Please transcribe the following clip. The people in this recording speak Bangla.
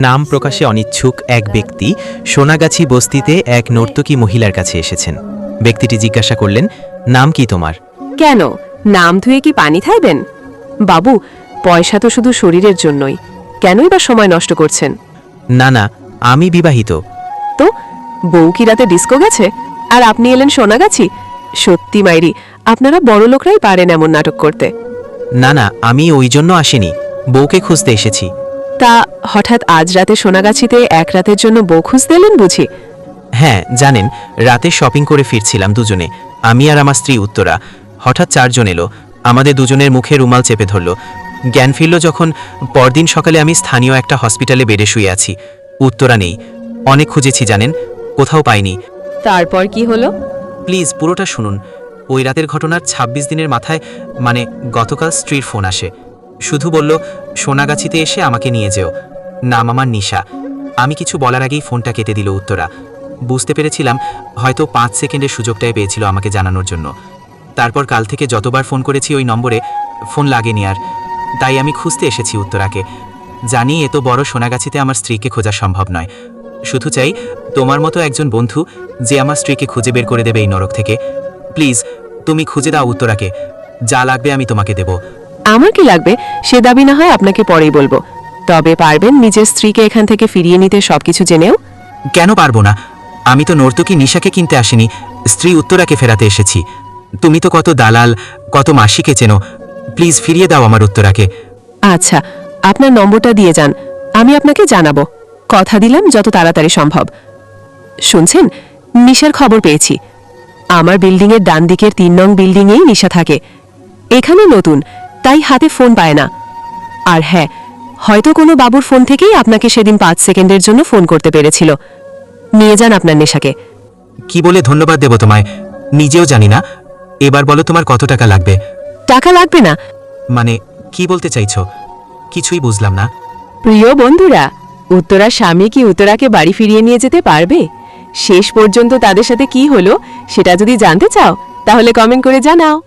নাম প্রকাশে অনিচ্ছুক এক ব্যক্তি সোনাগাছি বস্তিতে এক নর্তকী মহিলার কাছে এসেছেন। ব্যক্তিটি জিজ্ঞাসা করলেন নাম কি তোমার? কেন? নাম ধুয়ে কি পানি খাইবেন বাবু পয়সা তো শুধু শরীরের জন্যই। কেনই বা সময় নষ্ট করছেন? না না আমি বিবাহিত। তো? বউ কি রাতে ডিস্কো গেছে? আর আপনি এলেন সোনাগাছি? সত্যি মাইরি আপনারা বড় লোকরাই পারেন এমন নাটক করতে। না না আমি ওই জন্য আসিনি। বউকে খুঁজতে এসেছি। তা হঠাৎ আজ রাতে সোনাগাছিতে এক রাতের জন্য বউ দিলেন বুঝি? হ্যাঁ জানেন রাতে শপিং করে ফিরছিলাম দুজনে আমি আর আমার স্ত্রী উত্তরা। হঠাৎ চারজন এলো আমাদের দুজনের মুখে রুমাল চেপে ধরল। জ্ঞান ফিরল যখন পরদিন সকালে আমি স্থানীয় একটা হসপিটালে বেডে শুয়ে আছি। উত্তরা নেই অনেক খুঁজেছি জানেন কোথাও পাইনি। তারপর কি হলো? প্লিজ পুরোটা শুনুন। ওই রাতের ঘটনার ২৬ দিনের মাথায় মানে গতকাল স্ত্রীর ফোন আসে। শুধু বলল, সোনাগাছিতে এসে আমাকে নিয়ে যেও। নাম আমার নিশা। আমি কিছু বলার আগেই ফোনটা কেটে দিল উত্তরা। বুঝতে পেরেছিলাম, হয়তো পাঁচ সেকেন্ডের সুযোগটাই পেয়েছিল আমাকে জানানোর জন্য। তারপর কাল থেকে যতবার ফোন করেছি ওই নম্বরে ফোন লাগেনি আর। তাই আমি খুঁজতে এসেছি উত্তরাকে। জানি এত বড় সোনাগাছিতে আমার স্ত্রীকে খোঁজা সম্ভব নয়। শুধু চাই, তোমার মতো একজন বন্ধু যে আমার স্ত্রীকে খুঁজে বের করে দেবে এই নরক থেকে। প্লিজ, তুমি খুঁজে দাও উত্তরাকে। যা লাগবে আমি তোমাকে দেব। আমার কি লাগবে? সে দাবি না হয় আপনাকে পরেই বলব। তবে পারবেন নিজের স্ত্রীকে এখান থেকে ফিরিয়ে নিতে সবকিছু জেনেও? কেন পারব না? আমি তো নর্তকী নিশাকে কিনতে আসিনি স্ত্রী উত্তরাকে ফেরাতে এসেছি। তুমি তো কত দালাল কত মাসিকে চেনো। প্লিজ ফিরিয়ে দাও আমার উত্তরাকে। আচ্ছা আপনার নম্বরটা দিয়ে যান আমি আপনাকে জানাব। কথা দিলাম যত তাড়াতাড়ি সম্ভব। শুনছেন? নিশার খবর পেয়েছি। আমার বিল্ডিংয়ের ডান দিকের তিন নং বিল্ডিংয়েই নিশা থাকে। এখানে নতুন। তাই হাতে ফোন পায় না। আর হ্যাঁ হয়তো কোনো বাবুর ফোন থেকেই আপনাকে সেদিন পাঁচ সেকেন্ডের জন্য ফোন করতে পেরেছিল। নিয়ে যান আপনার নেশাকে। কি বলে ধন্যবাদ দেব তোমায়? নিজেও জানি না। এবার বলো তোমার কত টাকা লাগবে? টাকা লাগবে না। মানে কি বলতে চাইছো? কিছুই বুঝলাম না। প্রিয় বন্ধুরা উত্তরার স্বামী কি উত্তরাকে বাড়ি ফিরিয়ে নিয়ে যেতে পারবে? শেষ পর্যন্ত তাদের সাথে কি হলো সেটা যদি জানতে চাও তাহলে কমেন্ট করে জানাও।